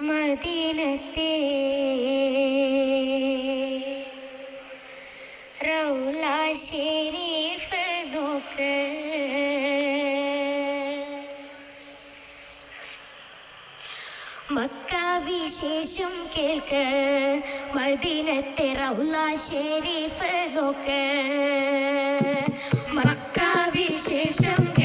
മദീനത്തെ റൗല ഷെരീഫ് നോക്ക്. മക്ക വിശേഷം കേൾക്ക്. മദീനത്തെ റൗല ഷെരീഫ് നോക്ക്. മക്ക വിശേഷം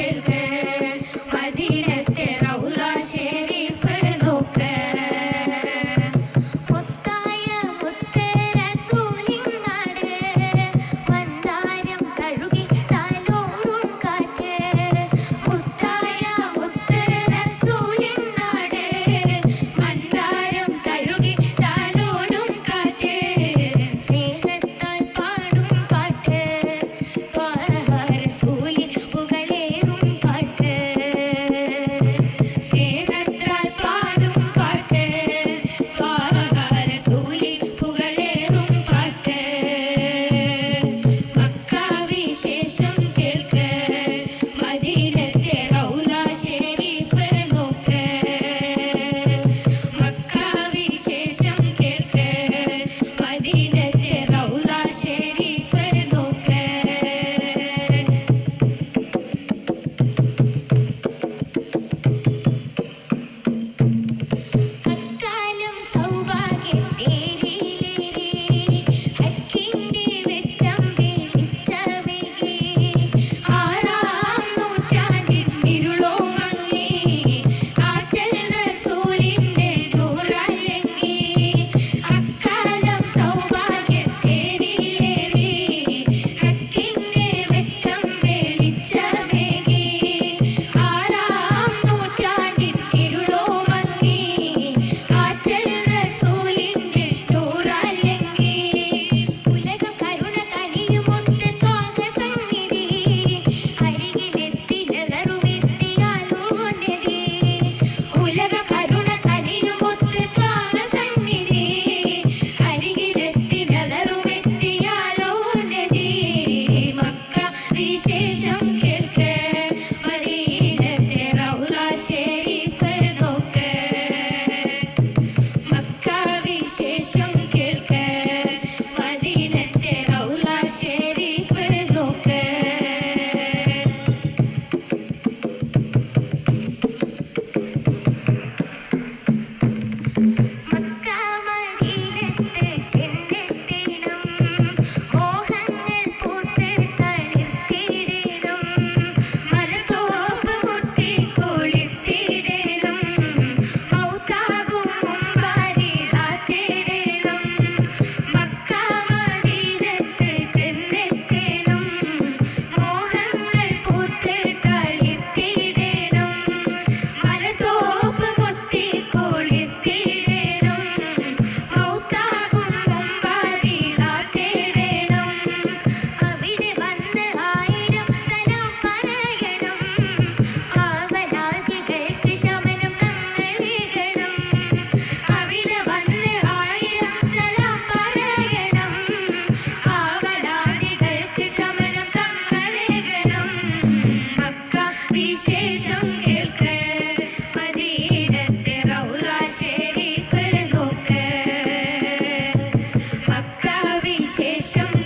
ശേഷം